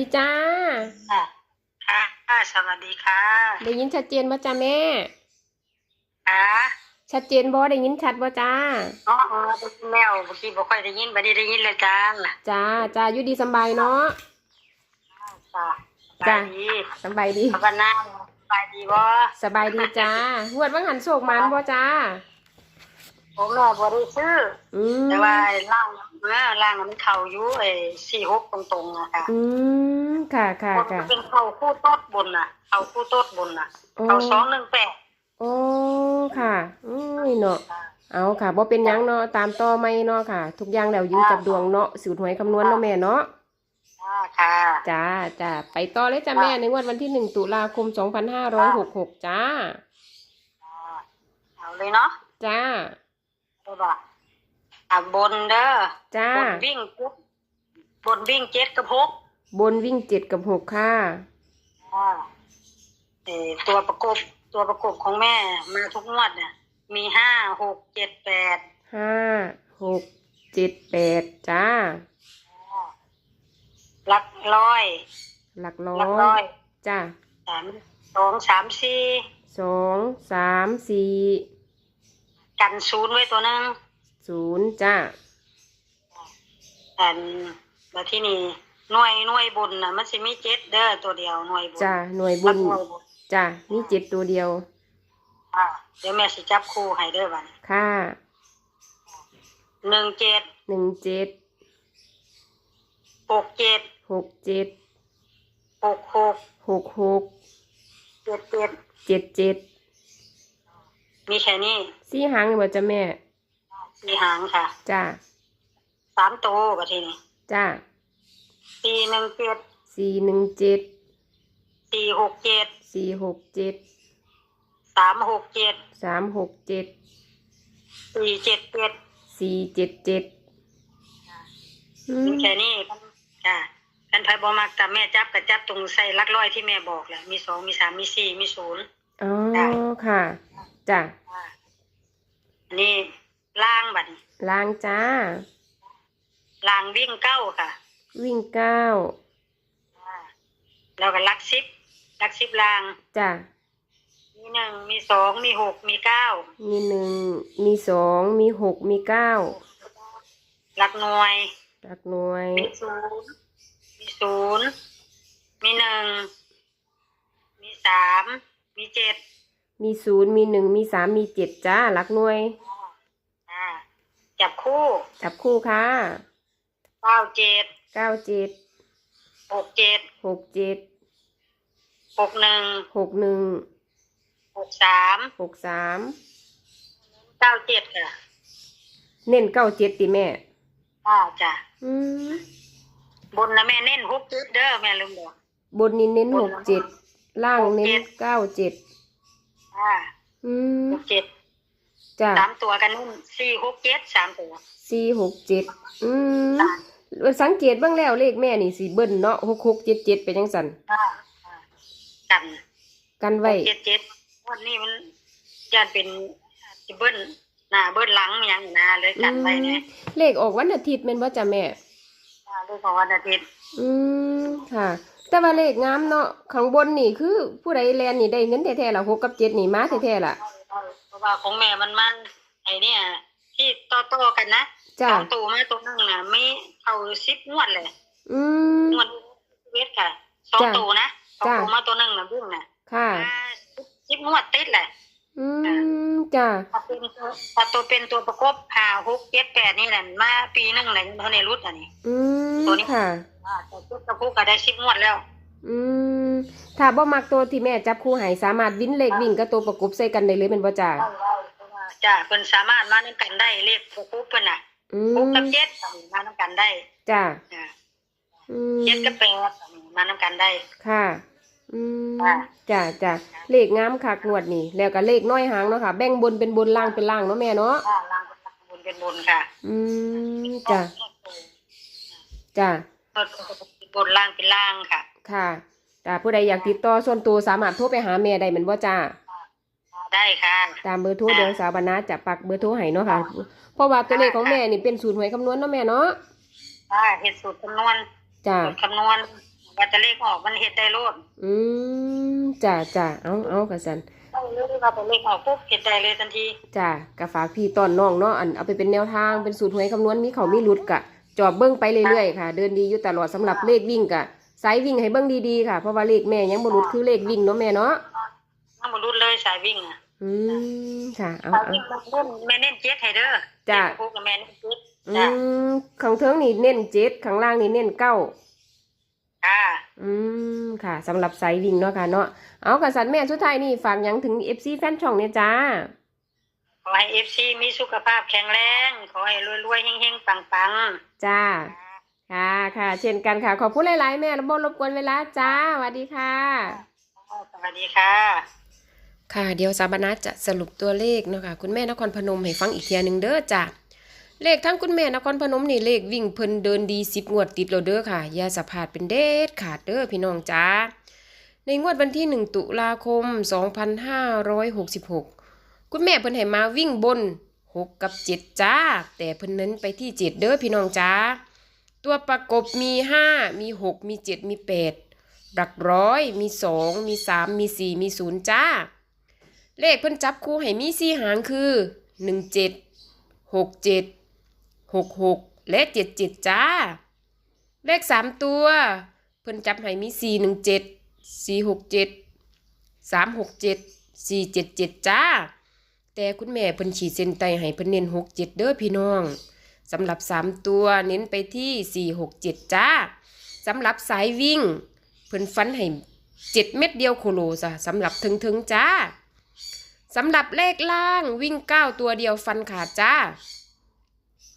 ดีจ้า ค่ะค่ะสวัสดีค่ะ ได้ยินชัดเจนบ่จ้าแม่ ค่ะชัดเจนบ่ได้ยินชัดบ่จ้า อ๋อเออเป็นแมวเมื่อกี้บ่ค่อยได้ยินบัดนี้ได้ยินเลยจ้าจ้าจ้าอยู่ดีสำบายเนาะจ้าจ้ะสบายดีสำบายดีภาวนาสบายดีบ่สบายดีจ้างวดว่างหันโศกมันบ่จ้า ผมแม่บ่ได้ซื้อ อืมแต่ว่าล่างเมื่อล่างมันเข้าอยู่ไอ้46ตรงๆอะค่ะอืมค่ะค่ะบนค่ะเป็นเข้าคู่โต๊ดบนน่ะเข้าคู่โต๊ดบนน่ะโอ้เข้า218โอ้ค่ะอุ้ยเนาะเอาค่ะบ่เป็นหยังเนาะตามต่อไม่เนาะค่ะ ทุกอย่างแล้วอยู่กับดวงเนาะสูตรหวยคำนวณเนาะแม่เนาะค่ะค่ะจ้าจ้าไปต่อเลยจ้าแม่ ในงวดวันที่หนึ่งตุลาคมสองพันห้าร้อยหกหกจ้าเอาเลยเนาะ จ้า ได้บ่อะบนเด้อจ้า บนวิ่งเจ็ดบนวิ่งเจ็ดกับหกบนวิ่งเจ็ดกับหกค่ะ อ่าเอ่อตัวประกบตัวประกบของแม่มาทุกงวดเนี่ยมีห้าหกเจ็ดแปดห้าหกเจ็ดแปดจ้า หลักร้อยหลักร้หลักอร้อยยจ้าสามสองสามสี่สองสามสี่ กันศูนย์ไว้ตัวหนึงศูนย์จ้าอันมาที่นี่หน่วยหน่วยบุญนะมันสิมีเจ็ดเด้อตัวเดียวหน่วยบุญจ้าหน่วยหบุลัญกหน่วยบุญจ้ามีเจ็ดตัวเดียวอ่าเดี๋ยวแม่สิจับคู่ให้เด้อบัดนี้ค่ะหนึ่งเจ็ดหนึ่งเจ็ดหกเจ็ดหกเจ็ดหกหกหกหกเจ็ดเจ็ดเจ็ดเจ็ด มีแค่นี้สี่หางเลยบ่จ้าแม่สี่หางค่ะจ้าสามตัวบัดทีนี้จ้าสี่หนึ่งเจ็ดสี่หนึ่งเจ็ดสี่หกเจ็ดสี่หกเจ็ดสามหกเจ็ดสามหกเจ็ดสี่เจ็ดเจ็ดสี่เจ็ดเจ็ดอืมีมแค่นี้ค่ะกันไทยบอมักแต่แม่จับกับจับตรงใส่หลักร้อยที่แม่บอกแหละมีสองมีสามมีสี่มีศูนย์อ๋อค่ะจ้าอ่าอั นนี้ล่างบัดนี้ล้างจ้า ล่างวิ่งเก้าค่ะวิ่งเก้าอ่าแล้วก็ลักซิบลักซิบล่าง จ้ามีหนึ่งมีสองมีหกมีเก้ามีหนึ่งมีสองมีหกมีเก้าหลักหน่วย หลักหน่วย มีศูนย์มีศูนย์มีหนึ่งมีสามมีเจ็ด มีศูนย์มีหนึ่งมีสามมีเจ็ดจ้าหลักหน่วย อ่า จับคู่จับคู่ค่ะเก้าเจ็ดเก้าเจ็ดหกเจ็ดหกเจ็ดหกหนึ่งหกหนึ่งหกสามหกสามเก้าเจ็ดค่ะเน้นเก้าเจ็ดติแม่อ่าจ้ะอืมบนนะแม่เน้นหกเจ็ดเด้อแม่ลืมบอกบนนี้เน้นบหนกเจ็ดล่างหกเน้เจ็นดเก้าเจ็ด อ่าอืมหกเจ็ดจ้าสามตัวกันนุ่นสี่หกเจ็ดสามตัวสี่หกเจ็ดอืมสังเกตเบ้างแล้วเลขแม่นี่สีเบิ้ลเนาะหกหกเจ็ดเจ็ดไปจังสันอ่าอ่ากันกันไว้เจ็ดเจ็ดวันนี้มันจะเป็นจะเบิ้ลหน้าเบิ้ลหลังอหย่างนี้นะเลยกันไว้เนี่ยเลขออกวันอาทิตย์แม่นว่าจ้ะแม่อ่าเลยของวันอาทิตย์ อืมค่ะ แต่ว่าเลขงามเนาะข้างบนนี่คือผู้ใดแลนนี่ได้เงินแท้ๆละหกกับเจ็ดนี่มาแท้ๆล่ะเพราะว่าของแม่มันมันไอเนี่ย ที่ต่อต่อๆกันนะจ้าสองตัวมาตัวหนึงน่ะไม่เอาสิบงวดเลยอืม งวดเวทค่ะสองจ้ะตัวนะสองจ้ะตัวมาตัวหนึงน่ะวิ่งน่ะค่ะ อ่าสิบงวดติดแหละ อืมจ้าถ้าเป็นตัวถ้าตัวเป็นตัวประกบห้าหกเจ็ดแปดนี่แหละมาปีหนึงเลยเท่าในรุดอันนี้ อืมตัวนี้ ค่ะ อ่าแต่ตัวประกบก็ได้สิบงวดแล้ว อืมถ้าบ่มักตัวที่แม่จับคู่ให้สามารถวินเลขวิ่งกับตัวประกบใส่กันได้เลยแม่นบ่จ้าจ้ะเพิ่นสามารถมานํกันได้เลขประกบเพิ่นน่ะอืหกมกับเจ็ดมานํกันได้จ้าอ่าอืมเจ็ดกับแปดมานํกันได้ ค่ะ อืมอ่า จ้าจ้าเลขงามคักงวดนี่แล้วก็เลขน้อยหางเนาะค่ะ แบ่งบนเป็นบนล่างเป็นล่างเนาะแม่เนาะอ่าล่างเป็นบนเป็นบนค่ะอืมจ้าจ้าบนล่างเป็นล่างค่ะค่ะจ้าผู้ใดอยากติดต่อส่วนตัวสามารถโทรไปหาแม่ได้เหมือนว่าจ้า ได้ค่ะ ตามเบอร์โทรเดี๋ยวสาวบรรณาจะปักเบอร์โทรให้เนาะค่ะ เพราะว่าตัวเลขของแม่นี่เป็นสูตรหวยคำนวณเนาะแม่เนาะอ่าเฮ็ดสูตรคำนวณจ้าสูตรคำนวณ ว่าจะเลขออกมันเฮ็ดได้โลดอืมจ้าจ้าเอาเอากระสันเอาเลยว่าจะเลขออกปุ๊บเฮ็ดได้เลยทันทีจ้ากะฝากพี่ตอนน้องเนาะอันเอาไปเป็นแนวทางเป็นสูตรหวยคำนวณมีเขามีหลุดกะ จอบเบิ้งไปเรื่อยๆค่ะ เดินดีอยู่ตลอดสำหรับเลขวิ่งกะสายวิ่งให้เบิ้งดีๆค่ะเพราะว่าเลขแม่ยังบ่หลุดคือเลขวิ่งเนาะแม่เนาะทั้งหมดรุดเลยสายวิ่งอะอืมค่ะเอาสายเอาวิ่งมันเล่นแม่เน้นเจ็ดให้เด้อจ้ะเจ็ดคู่กับแม่เน้นเจ็ดอืจ้ะมข้างเทิงนี่เน้นเจ็ดข้างล่างนี่เน้นเก้าค่ะ อืมค่ะสำหรับสายวิ่งเนาะค่ะเนาะเอากระสันแม่สุดท้ายนี่ฝากหยังถึง FC แฟนช่องเนี่ยจ้า ขอให้เอฟซีมีสุขภาพแข็งแรง ขอให้รวยๆเฮงๆปังจ้า ๆค่ะค่ะ เช่นกันค่ะ ขอบคุณหลายๆแม่ระบบรบกวนเวลาจ้าสวัสดีค่ะ สวัสดีค่ะ ค่ะ เดี๋ยวสาบานาจะสรุปตัวเลขเนาะค่ะ คุณแม่นครพนมให้ฟังอีกเทียหนึ่งเด้อจ้ะ เลขทั้งคุณแม่นครพนมนี่เลขวิ่งเพิ่นเดินดีสิบงวดติดแล้วเด้อค่ะ อย่าสะพาดเป็นเด็ดขาดเด้อพี่น้องจ้า ในงวดวันที่ 1 ตุลาคม 2566 คุณแม่เพิ่นให้มาวิ่งบน 6 กับ 7 จ้า แต่เพิ่นเน้นไปที่ 7 เด้อพี่น้องจ้า ตัวประกบมี 5 มี 6 มี 7 มี 8 หลักร้อยมี 2 มี 3 มี 4 มี 0 จ้า เลขเพิ่นจับคู่ให้มีสี่หางคือ 1 7 6 7 6 6และ7 7จ้า เลข3ตัว เพิ่นจับให้มี4 1 7 4 6 7 3 6 7 4 7 7จ้า แต่คุณแม่เพิ่นฉีดเส้นใต้ให้เพิ่นเน้น6 7เจ็ดเด้อพี่น้องสำหรับ3ตัวเน้นไปที่4 6 7จ้าสำหรับสายวิ่ง เพิ่นฟันให้7เม็ดเดียวโคโลจ้ะสำหรับถึงๆจ้าสำหรับเลขล่างวิ่ง9ตัวเดียวฟันขาดจ้า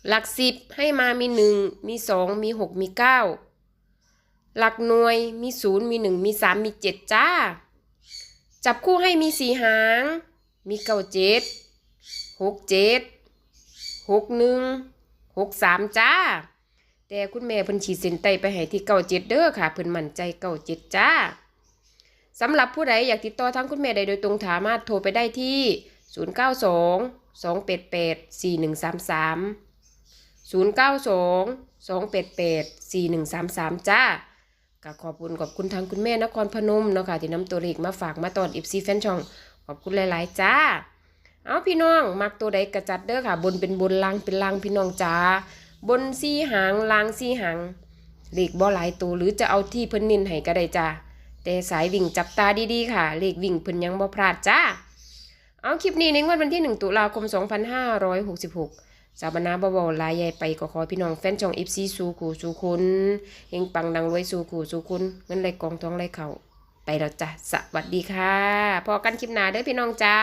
หลักสิบให้มามี1มี2มี6มี9หลักหน่วยมี0มี1มี3มี7จ้า จับคู่ให้มี4หาง มีเก้าเจ็ดหกเจ็ดหกหนึ่งหกสามจ้า แต่คุณแม่เพิ่นฉีดเส้นใต้ไปให้ที่เก้าเจ็ดเด้อค่ะเพิ่นมั่นใจเก้าเจ็ดจ้าสำหรับผู้ใดอยากติดต่อทางคุณแม่ได้โดยตรงสามารถโทรไปได้ที่ 092 288 4133 092 288 4133 จ้าก็ขอบคุณขอบคุณทางคุณแม่นครพนมเนาะค่ะที่นำตัวเลขมาฝากมาตอนอิฟซีแฟนช่อง ขอบคุณหลาย ๆ จ้า เอาพี่น้อง มักตัวใดกระจัดเด้อค่ะ บนเป็นบนล่างเป็นล่างพี่น้องจ้า บนซี่หางล่างซี่หางเลขบ่หลายตัวหรือจะเอาที่เพิ่นนินให้ก็ได้จ้าแต่สายวิ่งจับตาดีๆ ค่ะเลขวิ่งเพิ่นยังบ่พลาดจ้า เอาคลิปนี้ในงวดวันที่ 1 ตุลาคม 2566 สาวบนาบเบาๆลายใหญ่ไปก็ขอพี่น้องแฟนช่องเอฟซีสู่ขู่สู่คุณเฮงปังดังรวยสู่ขู่สู่คุณเงินไหลกองทองไหลเข่าไปแล้วจ้ะสวัสดีค่ะพอกันคลิปหน้าเด้อพี่น้องจ้า